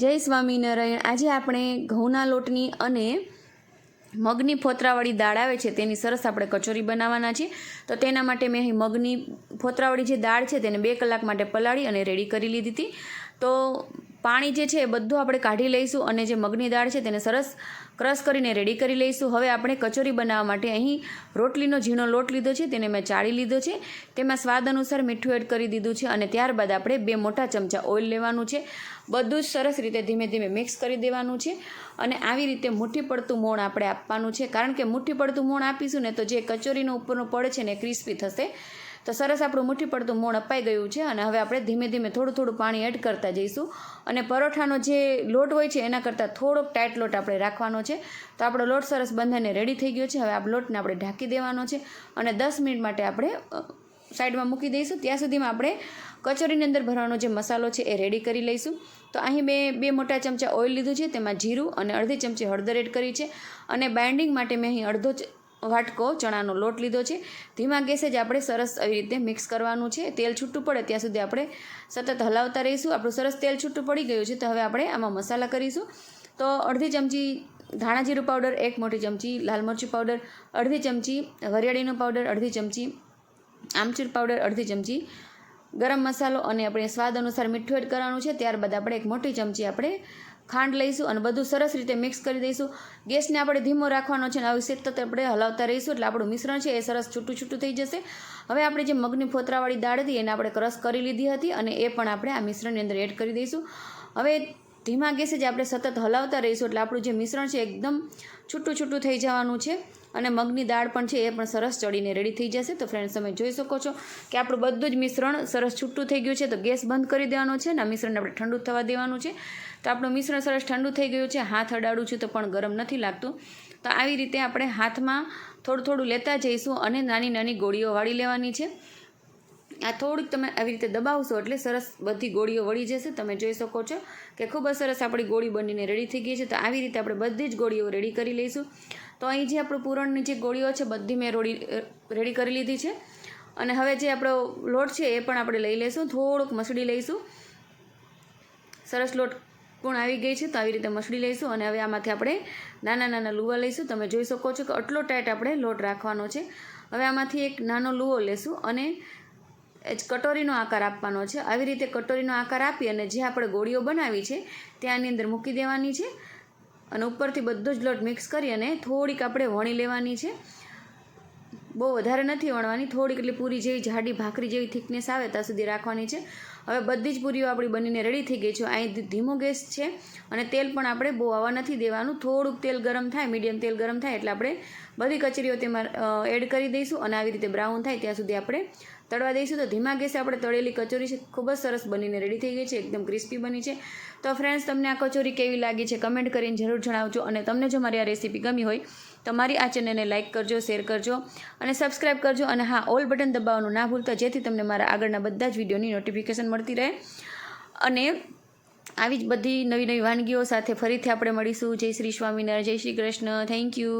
જય સ્વામિનારાયણ. આજે આપણે ઘઉંના લોટની અને મગની ફોતરાવાળી દાળ આવે છે, તેની સરસ આપણે કચોરી બનાવવાના છે તો તેના માટે મેં અહીં મગની ફોતરાવાળી જે દાળ છે, તેને બે કલાક માટે પલાળી અને રેડી કરી લીધી હતી. તો પાણી જે છે એ બધું આપણે કાઢી લઈશું અને જે મગની દાળ છે તેને સરસ ક્રશ કરીને રેડી કરી લઈશું. હવે આપણે કચોરી બનાવવા માટે અહીં રોટલીનો ઝીણો લોટ લીધો છે, તેને મેં ચાળી લીધો છે. તેમાં સ્વાદ અનુસાર મીઠું એડ કરી દીધું છે અને ત્યારબાદ આપણે બે મોટા ચમચા ઓઇલ લેવાનું છે. બધું જ સરસ રીતે ધીમે ધીમે મિક્સ કરી દેવાનું છે અને આવી રીતે મુઠ્ઠી પડતું મોણ આપણે આપવાનું છે. કારણ કે મુઠ્ઠી પડતું મોણ આપીશું ને તો જે કચોરીનો ઉપરનો પડ છે ને ક્રિસ્પી થશે. તો સરસ આપણું મુઠ્ઠી પડતું મોણ અપાઈ ગયું છે અને હવે આપણે ધીમે ધીમે થોડું થોડું પાણી એડ કરતા જઈશું. અને પરોઠાનો જે લોટ હોય છે એના કરતાં થોડોક ટાઈટ લોટ આપણે રાખવાનો છે. તો આપણો લોટ સરસ બંધાઈને રેડી થઈ ગયો છે. હવે આ લોટને આપણે ઢાંકી દેવાનો છે અને દસ મિનિટ માટે આપણે સાઈડમાં મૂકી દઈશું. ત્યાં સુધીમાં આપણે કચોરીની અંદર ભરવાનો જે મસાલો છે એ રેડી કરી લઈશું. તો અહીં મેં બે મોટા ચમચા ઓઇલ લીધું છે, તેમાં જીરું અને અડધી ચમચી હળદર એડ કરી છે. અને બાઇન્ડિંગ માટે મેં અહીં અડધો વાટકો, ચણાનો લોટ લીધો છે. ધીમા ગેસે જ આપણે સરસ આવી રીતે મિક્સ કરવાનું છે. તેલ છૂટું પડે ત્યાં સુધી આપણે સતત હલાવતા રહીશું. આપણું સરસ તેલ છૂટું પડી ગયું છે તો હવે આપણે આમાં મસાલા કરીશું. તો અડધી ચમચી ધાણા જીરું પાવડર, એક મોટી ચમચી લાલ મરચું પાવડર, અડધી ચમચી વરિયાળીનો પાવડર, અડધી ચમચી આમચૂર પાવડર, અડધી ચમચી ગરમ મસાલો અને આપણે સ્વાદ અનુસાર મીઠું એડ કરવાનું છે. ત્યારબાદ આપણે એક મોટી ચમચી આપણે ખાંડ લઈશું અને બધું સરસ રીતે મિક્સ કરી દઈશું. ગેસને આપણે ધીમો રાખવાનો છે અને આવી સતત આપણે હલાવતા રહીશું એટલે આપણું મિશ્રણ છે એ સરસ છૂટું છૂટું થઈ જશે. હવે આપણે જે મગની ફોતરાવાળી દાળ હતી એને આપણે ક્રશ કરી લીધી હતી અને એ પણ આપણે આ મિશ્રણની અંદર એડ કરી દઈશું. હવે ધીમા ગેસે જ આપણે સતત હલાવતા રહીશું એટલે આપણું જે મિશ્રણ છે એકદમ છૂટું છૂટું થઈ જવાનું છે અને મગની દાળ પણ છે એ પણ સરસ ચડીને રેડી થઈ જશે. તો ફ્રેન્ડ્સ તમે જોઈ શકો છો કે આપણું બધું જ મિશ્રણ સરસ છૂટું થઈ ગયું છે. તો ગેસ બંધ કરી દેવાનો છે અને મિશ્રણને આપણે ઠંડુ થવા દેવાનું છે. તો આપણું મિશ્રણ સરસ ઠંડુ થઈ ગયું છે. હાથ અડાડું છું તો પણ ગરમ નથી લાગતું. તો આવી રીતે આપણે હાથમાં થોડું થોડું લેતા જઈશું અને નાની નાની ગોળીઓ વાળી લેવાની છે. આ થોડુંક તમે આવી રીતે દબાવશો એટલે સરસ બધી ગોળીઓ વળી જશે. તમે જોઈ શકો છો કે ખૂબ જ સરસ આપણી ગોળી બનીને રેડી થઈ ગઈ છે. તો આવી રીતે આપણે બધી જ ગોળીઓ રેડી કરી લઈશું. તો અહીં જે આપણું પૂરણની જે ગોળીઓ છે, બધી મેં રોડી રેડી કરી લીધી છે. અને હવે જે આપણો લોટ છે, એ પણ આપણે લઈ લઈશું. થોડુંક મસળી લઈશું. સરસ લોટ પણ આવી ગઈ છે, તો આવી રીતે મસળી લઈશું અને હવે આમાંથી આપણે નાના નાના લુવા લઈશું. તમે જોઈ શકો છો કે આટલો ટાઈટ આપણે લોટ રાખવાનો છે. હવે આમાંથી એક નાનો લુવો લેશું અને જ કટોરીનો આકાર આપવાનો છે. આવી રીતે કટોરીનો આકાર આપી અને જે આપણે ગોળીઓ બનાવી છે તે આની અંદર મૂકી દેવાની છે અને ઉપરથી બધો જ લોટ મિક્સ કરી અને થોડીક આપણે વણી લેવાની છે. બહુ વધારે નથી વણવાની, થોડીક એટલી પૂરી જેવી જાડી ભાખરી જેવી થિકનેસ આવે ત્યાં સુધી રાખવાની છે. હવે બધી જ પૂરીઓ આપણી બનીને રેડી થઈ ગઈ છે. અહીં ધીમો ગેસ છે અને તેલ પણ આપણે બહુ આવવા નથી દેવાનું. થોડુંક તેલ ગરમ થાય, મીડિયમ તેલ ગરમ થાય એટલે આપણે બધી કચરીઓ તેમાં એડ કરી દઈશું અને આવી રીતે બ્રાઉન થાય ત્યાં સુધી આપણે તળવા દઈશું તો ધીમા ગેસે આપણે તળેલી કચોરી છે, ખૂબ જ સરસ બનીને રેડી થઈ ગઈ છે, એકદમ ક્રિસ્પી બની છે. તો ફ્રેન્ડ્સ તમને આ કચોરી કેવી લાગી છે કમેન્ટ કરીને જરૂર જણાવજો અને તમને જો મારી આ રેસીપી ગમી હોય તો મારી આ ચેનલને લાઇક કરજો શેર કરજો અને સબસ્ક્રાઇબ કરજો અને હા ઓલ બટન દબાવવાનું ના ભૂલતા, જેથી તમને મારા આગળના બધા જ વિડીયોની નોટિફિકેશન મળતી રહે. અને આવી જ બધી નવી નવી વાનગીઓ સાથે ફરીથી આપણે મળીશું. જય શ્રી સ્વામિનારાયણ, જય શ્રી કૃષ્ણ. Thank you